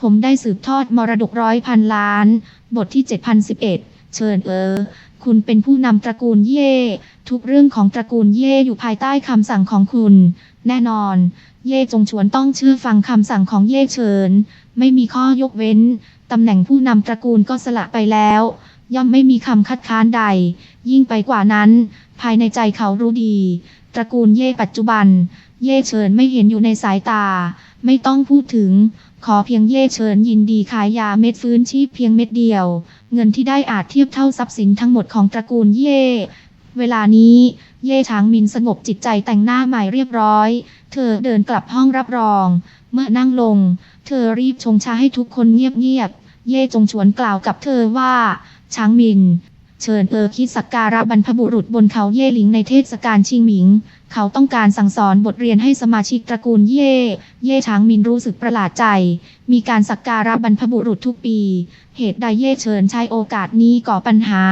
ผมได้สืบทอดมรดกร้อยพันล้าน บทที่ 7011 เชิญเออ คุณเป็นผู้นำตระกูลเย่ ทุกเรื่องของตระกูลเย่อยู่ภายใต้คำสั่งของคุณ แน่นอน เย่จงชวนต้องเชื่อฟังคำสั่งของเย่เชิญ ไม่มีข้อยกเว้น ตำแหน่งผู้นำตระกูลก็สละไปแล้ว ย่อมไม่มีคำคัดค้านใด ยิ่งไปกว่านั้น ภายในใจเขารู้ดี ตระกูลเย่ปัจจุบัน เย่เชิญไม่เห็นอยู่ในสายตา ไม่ต้องพูดถึง ขอเพียงเย่เชิญยินดีขายยาเม็ดฟื้นชีพเพียงเม็ดเดียว เงินที่ได้อาจเทียบเท่าทรัพย์สินทั้งหมดของตระกูลเย่เวลานี้ เย่ช้างมินสงบจิตใจแต่งหน้าใหม่เรียบร้อย เธอเดินกลับห้องรับรอง เมื่อนั่งลง เธอรีบชงชาให้ทุกคนเงียบๆ เย่จงชวนกล่าวกับเธอว่า ช้างมิน เชิญเออคิดสักการะบรรพบุรุษบนเขาเย่หลิงในเทศกาลชิงหมิง เขาต้องการสั่งสอนบทเรียนให้สมาชิกตระกูลเย่ เย่ช้างมินรู้สึกประหลาดใจ มีการสักการะบรรพบุรุษทุกปี เหตุใดเย่เชิญใช้โอกาสนี้ก่อปัญหา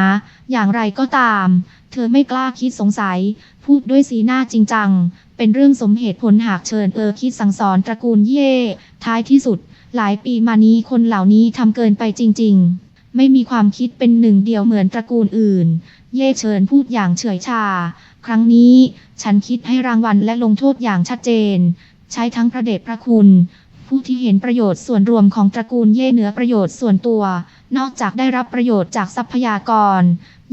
อย่างไรก็ตาม เธอไม่กล้าคิดสงสัย พูดด้วยสีหน้าจริงจัง เป็นเรื่องสมเหตุผลหากเชิญเออคิดสั่งสอนตระกูลเย่ ท้ายที่สุด หลายปีมานี้คนเหล่านี้ทำเกินไปจริง ๆ ไม่มีความคิดเป็นหนึ่งเดียวเหมือนตระกูลอื่น เย่เชิญพูดอย่างเฉยชา ครั้งนี้ฉันคิดให้รางวัลและลงโทษอย่างชัดเจน ใช้ทั้งพระเดชพระคุณ ผู้ที่เห็นประโยชน์ส่วนรวมของตระกูลเย่เหนือประโยชน์ส่วนตัว นอกจากได้รับประโยชน์จากทรัพยากร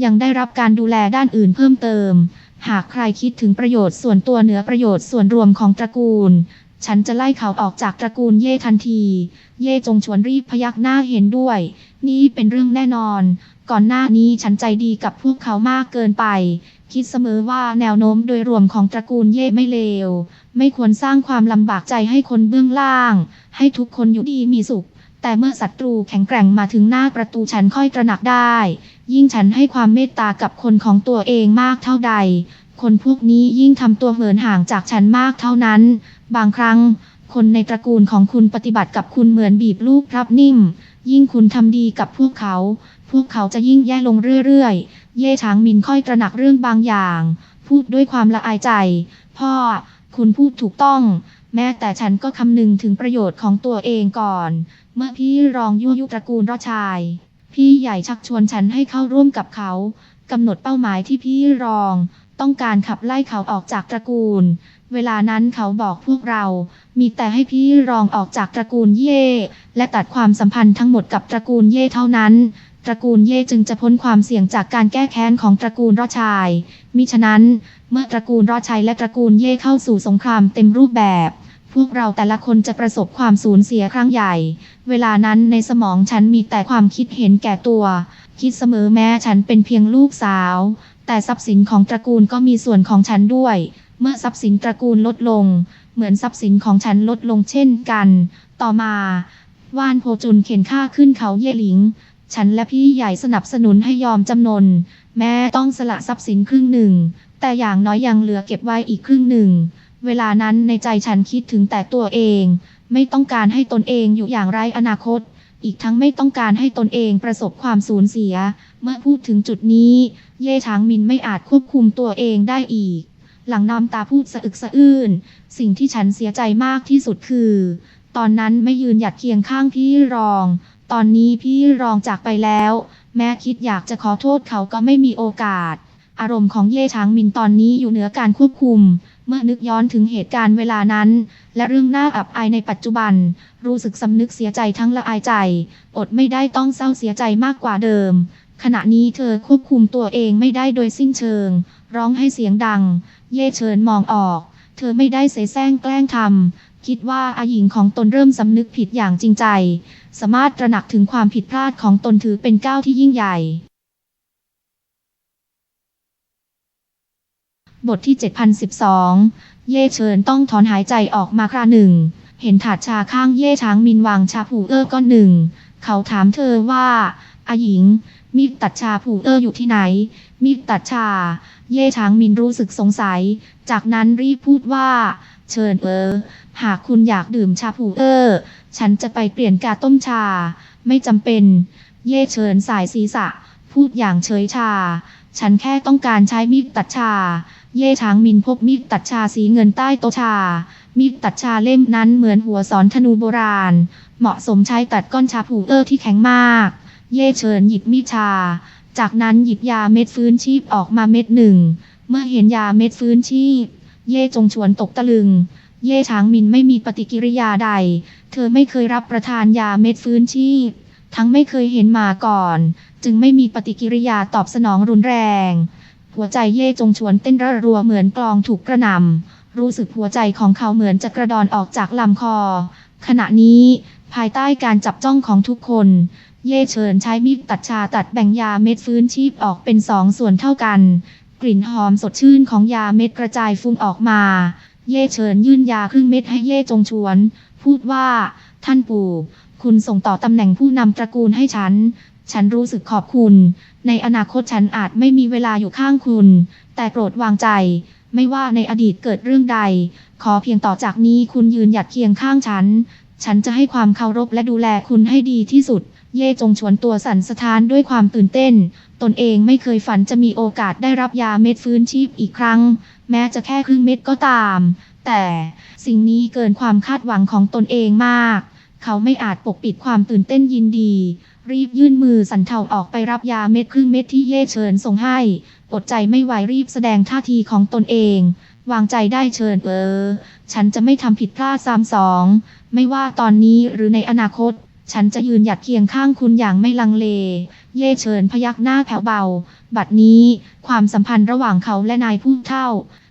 ยังได้รับการดูแลด้านอื่นเพิ่มเติม หากใครคิดถึงประโยชน์ส่วนตัวเหนือประโยชน์ส่วนรวมของตระกูลฉันจะไล่เขาออกจากตระกูลเย่ทันที เย่จงชวนรีบพยักหน้าเห็นด้วย นี่เป็นเรื่องแน่นอน ก่อนหน้านี้ฉันใจดีกับพวกเขามากเกินไป คิดเสมอว่าแนวโน้มโดยรวมของตระกูลเย่ไม่เลว ไม่ควรสร้างความลำบากใจให้คนเบื้องล่าง ให้ทุกคนอยู่ดีมีสุข แต่เมื่อศัตรูแข็งแกร่งมาถึงหน้าประตูฉันค่อยตระหนักได้ ยิ่งฉันให้ความเมตตากับคนของตัวเองมากเท่าใด คนพวกนี้ยิ่งทำตัวเหินห่างจากฉันมากเท่านั้น บางครั้ง คนในตระกูลของคุณปฏิบัติกับคุณเหมือนบีบลูกพรับนิ่ม ยิ่งคุณทำดีกับพวกเขา พวกเขาจะยิ่งแย่ลงเรื่อยๆ เย่ช้างมินค่อยตระหนักเรื่องบางอย่าง พูดด้วยความละอายใจ พ่อ คุณพูดถูกต้อง แม้แต่ฉันก็คำนึงถึงประโยชน์ของตัวเองก่อน เมื่อพี่รองยั่วยุตระกูลรอชาย พี่ใหญ่ชักชวนฉันให้เข้าร่วมกับเขากำหนดเป้าหมายที่พี่รอง ต้องการขับไล่เขาออกจากตระกูล เวลานั้นเขาบอกพวกเรา มีแต่ให้พี่รองออกจากตระกูลเย่ และตัดความสัมพันธ์ทั้งหมดกับตระกูลเย่เท่านั้น ตระกูลเย่จึงจะพ้นความเสี่ยงจากการแก้แค้นของตระกูลรอดชาย มิฉะนั้น เมื่อตระกูลรอดชัยและตระกูลเย่เข้าสู่สงครามเต็มรูปแบบพวกเราแต่ละคนจะประสบความสูญเสียครั้งใหญ่ เวลานั้นในสมองฉันมีแต่ความคิดเห็นแก่ตัว คิดเสมอแม้ฉันเป็นเพียงลูกสาว แต่ทรัพย์สินของตระกูลก็มีส่วนของฉันด้วย เมื่อทรัพย์สินตระกูลลดลง เหมือนทรัพย์สินของฉันลดลงเช่นกัน ต่อมาว่านโพจุนเข็นข้าขึ้นเขาเยหลิง ฉันและพี่ใหญ่สนับสนุนให้ยอมจำนน แม้ต้องสละทรัพย์สินครึ่งหนึ่ง แต่อย่างน้อยยังเหลือเก็บไว้อีกครึ่งหนึ่ง เวลานั้นในใจฉันคิดถึงแต่ตัวเอง ไม่ต้องการให้ตนเองอยู่อย่างไรอนาคต อีกทั้งไม่ต้องการให้ตนเองประสบความสูญเสีย เมื่อพูดถึงจุดนี้ เย่ช้างมินไม่อาจควบคุมตัวเองได้อีก หลังน้ำตาพูดสะอึกสะอื้น สิ่งที่ฉันเสียใจมากที่สุดคือ ตอนนั้นไม่ยืนหยัดเคียงข้างพี่รอง ตอนนี้พี่รองจากไปแล้ว แม้คิดอยากจะขอโทษเขาก็ไม่มีโอกาส อารมณ์ของเย่ช้างมินตอนนี้อยู่เหนือการควบคุม เมื่อนึกย้อนถึงเหตุการณ์เวลานั้น และเรื่องน่าอับอายในปัจจุบัน รู้สึกสำนึกเสียใจทั้งละอายใจ อดไม่ได้ต้องเศร้าเสียใจมากกว่าเดิม ขณะนี้เธอควบคุมตัวเองไม่ได้โดยสิ้นเชิง ร้องให้เสียงดัง เย่เชิญมองออก เธอไม่ได้เสแสร้งแกล้งทำคิดว่าอาหญิงของตนเริ่มสำนึกผิดอย่างจริงใจ สามารถตระหนักถึงความผิดพลาดของตนถือเป็นก้าวที่ยิ่งใหญ่ บทที่ 7012 เย่เชิญต้องถอนหายใจออกมาคราหนึ่ง เห็นถาดชาข้างเย่ช้างมินวางชาผูเออร์ก้อนหนึ่ง เขาถามเธอว่าอาหญิง มีดตัดชาผูเออร์อยู่ที่ไหน มีดตัดชา เย่ช้างมินรู้สึกสงสัย จากนั้นรีบพูดว่า เชิญเออ หากคุณอยากดื่มชาผูเออร์ ฉันจะไปเปลี่ยนกาต้มชา ไม่จำเป็น เย่เชิญสายศีรษะ พูดอย่างเฉยชา ฉันแค่ต้องการใช้มีดตัดชา เย่ช้างมินพบมีดตัดชาสีเงินใต้โตชา มีดตัดชาเล่มนั้นเหมือนหัวสอนธนูโบราณ เหมาะสมใช้ตัดก้อนชาผูเออร์ที่แข็งมาก เย่เฉินหยิบมีดชา จากนั้นหยิบยาเม็ดฟื้นชีพออกมาเม็ดหนึ่ง เมื่อเห็นยาเม็ดฟื้นชีพ เย่จงชวนตกตะลึง เย่ช้างมินไม่มีปฏิกิริยาใด เธอไม่เคยรับประทานยาเม็ดฟื้นชีพ ทั้งไม่เคยเห็นมาก่อน จึงไม่มีปฏิกิริยาตอบสนองรุนแรง หัวใจเย่จงชวนเต้นระรัวเหมือนกลองถูกกระหน่ำรู้สึกหัวใจของเขาเหมือนจะกระดอนออกจากลำคอ ขณะนี้ ภายใต้การจับจ้องของทุกคน เย่เฉินใช้มีดตัดชาตัดแบ่งยาเม็ดฟื้นชีพออกเป็นสองส่วนเท่ากัน กลิ่นหอมสดชื่นของยาเม็ดกระจายฟุ้งออกมา เย่เฉินยื่นยาครึ่งเม็ดให้เย่จงชวน พูดว่า ท่านปู่ คุณส่งต่อตำแหน่งผู้นำตระกูลให้ฉัน ฉันรู้สึกขอบคุณ ในอนาคตฉันอาจไม่มีเวลาอยู่ข้างคุณ แต่โปรดวางใจ ไม่ว่าในอดีตเกิดเรื่องใด ขอเพียงต่อจากนี้คุณยืนหยัดเคียงข้างฉัน ฉันจะให้ความเคารพและดูแลคุณให้ดีที่สุด เย่จงชวนตัวสั่นสะท้านด้วยความตื่นเต้น ตนเองไม่เคยฝันจะมีโอกาสได้รับยาเม็ดฟื้นชีพอีกครั้ง แม้จะแค่ครึ่งเม็ดก็ตาม แต่สิ่งนี้เกินความคาดหวังของตนเองมาก เขาไม่อาจปกปิดความตื่นเต้นยินดี รีบยื่นมือสันเทาออกไปรับยาเม็ดครึ่งเม็ดที่เย่เฉินส่งให้ อดใจไม่ไหวรีบแสดงท่าทีของตนเอง วางใจได้เชิญเออ ฉันจะไม่ทำผิดพลาดซ้ำสอง ไม่ว่าตอนนี้หรือในอนาคต ฉันจะยืนหยัดเคียงข้างคุณอย่างไม่ลังเล เย่เฉินพยักหน้าแผ่วเบา บัดนี้ความสัมพันธ์ระหว่างเขาและนายผู้เท่า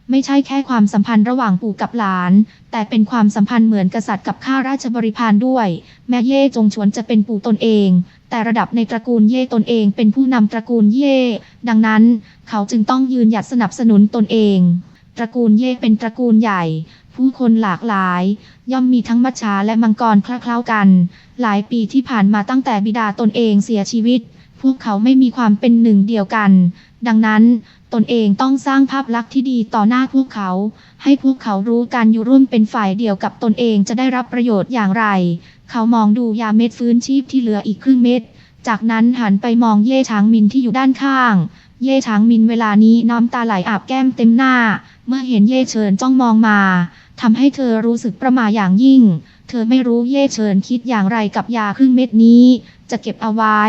ไม่ใช่แค่ความสัมพันธ์ระหว่างปู่กับหลาน แต่เป็นความสัมพันธ์เหมือนกษัตริย์กับข้าราชบริพารด้วย แม้เย่จงชวนจะเป็นปู่ตนเอง แต่ระดับในตระกูลเย่ตนเองเป็นผู้นำตระกูลเย่ ดังนั้นเขาจึงต้องยืนหยัดสนับสนุนตนเอง ตระกูลเย่เป็นตระกูลใหญ่ ผู้คนหลากหลาย ย่อมมีทั้งมัจฉาและมังกรคล้าๆกัน หลายปีที่ผ่านมาตั้งแต่บิดาตนเองเสียชีวิต พวกเขาไม่มีความเป็นหนึ่งเดียวกัน ดังนั้นตนเองต้องสร้างภาพลักษณ์ที่ดีต่อหน้าพวกเขา ให้พวกเขารู้การอยู่ร่วมเป็นฝ่ายเดียวกับตนเองจะได้รับประโยชน์อย่างไร เขามองดูยาเม็ดฟื้นชีพที่เหลืออีกครึ่งเม็ด จากนั้นหันไปมองเย่ช้างมินที่อยู่ด้านข้าง เย่ช้างมินเวลานี้น้ำตาไหลอาบแก้มเต็มหน้า เมื่อเห็นเย่เฉินจ้องมองมาทำให้เธอรู้สึกประหม่าอย่างยิ่ง เธอไม่รู้เย่เฉินคิดอย่างไรกับยาครึ่งเม็ดนี้ จะเก็บเอาไว้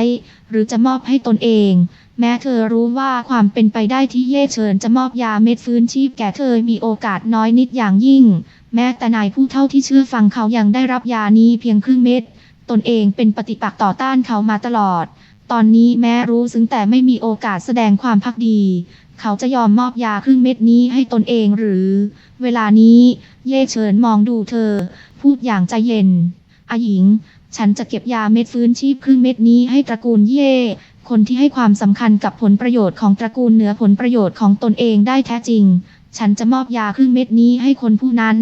รือจะมอบให้ตนเอง แม้เธอรู้ว่าความเป็นไปได้ที่เย่เฉินจะมอบยาเม็ดฟื้นชีพแก่เธอมีโอกาสน้อยนิดอย่างยิ่ง แม้แต่นายผู้เท่าที่เชื่อฟังเขายังได้รับยานี้เพียงครึ่งเม็ดตนเองเป็นปฏิปักษ์ต่อต้านเขามาตลอด ตอนนี้แม้รู้ซึ้งแต่ไม่มีโอกาสแสดงความพักดี เขาจะยอมมอบยาครึ่งเม็ดนี้ให้ตนเองหรือ เวลานี้ เย่เฉินมองดูเธอ พูดอย่างใจเย็นอาหญิง ฉันจะเก็บยาเม็ดฟื้นชีพครึ่งเม็ดนี้ให้ตระกูลเย่ คนที่ให้ความสำคัญกับผลประโยชน์ของตระกูลเหนือผลประโยชน์ของตนเองได้แท้จริง ฉันจะมอบยาครึ่งเม็ดนี้ให้คนผู้นั้น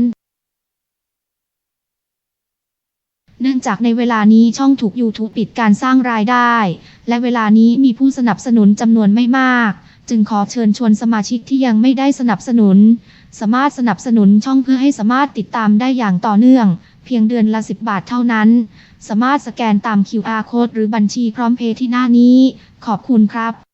เนื่องจากในเวลานี้ช่องถูก YouTube ปิดการสร้างรายได้ และเวลานี้มีผู้สนับสนุนจำนวนไม่มาก จึงขอเชิญชวนสมาชิกที่ยังไม่ได้สนับสนุน สามารถสนับสนุนช่องเพื่อให้สามารถติดตามได้อย่างต่อเนื่อง เพียงเดือนละ 10 บาทเท่านั้น สามารถสแกนตาม QR code หรือบัญชีพร้อมเพย์ที่หน้านี้ ขอบคุณครับ